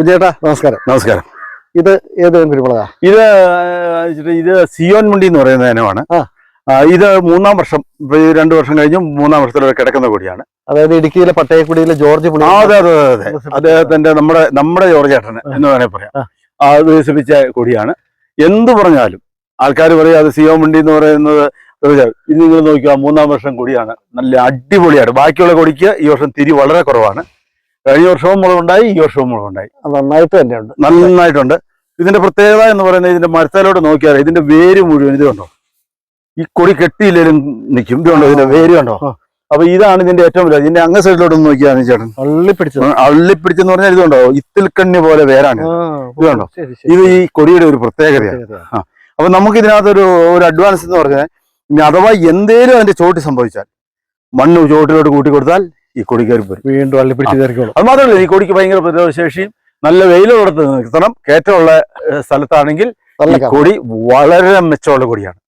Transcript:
വിജയേട്ടാ നമസ്കാരം. നമസ്കാരം. ഇത് ഏത് കുരുമുളകാ? ഇത് ഇത് സിയോൻ മുണ്ടി എന്ന് പറയുന്ന ഇനമാണ്. ഇത് മൂന്നാം വർഷം ഈ രണ്ടു വർഷം കഴിഞ്ഞ് മൂന്നാം വർഷത്തിലൂടെ കിടക്കുന്ന കൊടിയാണ്. അതായത് ഇടുക്കിയിലെ പട്ടയക്കുടിയിലെ ജോർജ് പുളി ആ, അതെ അതെ അതെ അദ്ദേഹത്തിന്റെ നമ്മുടെ നമ്മുടെ ജോർജ് ഏട്ടൻ എന്ന് വേണേൽ പറയാം. അത് വികസിപ്പിച്ച കൊടിയാണ്. എന്തു പറഞ്ഞാലും ആൾക്കാർ പറയും അത് സിയോൻ മുണ്ടി എന്ന് പറയുന്നത്. ഇത് നിങ്ങൾ നോക്കുക മൂന്നാം വർഷം കൊടിയാണ്. നല്ല അടിപൊളിയാണ്. ബാക്കിയുള്ള കൊടിക്ക് ഈ വർഷം തിരി വളരെ കുറവാണ്. കഴിഞ്ഞ വർഷവും മുളകുണ്ടായി ഈ വർഷവും മുളകുണ്ടായി. നന്നായിട്ട് തന്നെയുണ്ട്. നന്നായിട്ടുണ്ട്. ഇതിന്റെ പ്രത്യേകത എന്ന് പറയുന്നത് ഇതിന്റെ മരത്തേലോട്ട് നോക്കിയാൽ ഇതിന്റെ വേര് മുഴുവൻ ഇത് കണ്ടോ? ഈ കൊടി കെട്ടിയില്ലെങ്കിലും നിൽക്കും. ഇത് കണ്ടോ? ഇതിന്റെ വേര് കണ്ടോ. അപ്പൊ ഇതാണ് ഇതിന്റെ ഏറ്റവും വലിയ ഇതിന്റെ അങ്ങ സൈഡിലോട്ട് ഒന്ന് നോക്കിയാണ് ചേട്ടൻ. തള്ളി പിടിച്ചത് അള്ളിപ്പിടിച്ചെന്ന് പറഞ്ഞാൽ ഇത് കണ്ടോ? ഇത്തിൽക്കണ്ണി പോലെ വേരാണ്. ഇത്. ഇത് കണ്ടോ? ഈ കൊടിയുടെ ഒരു പ്രത്യേകതയാണ്. അപ്പൊ നമുക്ക് ഇതിനകത്തൊരു ഒരു അഡ്വാൻസ് എന്ന് പറഞ്ഞാൽ അഥവാ എന്തേലും അതിന്റെ ചോട്ടി സംഭവിച്ചാൽ മണ്ണ് ചോട്ടിലോട്ട് കൂട്ടി കൊടുത്താൽ ഈ കൊടി കയറി പോരും. വീണ്ടും അള്ളി പിടിച്ച് കയറിക്കോളും. അത് മാത്രമല്ല ഈ കൊടിക്ക് ഭയങ്കര പ്രതിരോധശേഷിയും നല്ല വെയിലോടത്ത് നിർത്തണം കയറ്റമുള്ള സ്ഥലത്താണെങ്കിൽ ഈ കൊടി വളരെ മെച്ചമുള്ള കൊടിയാണ്.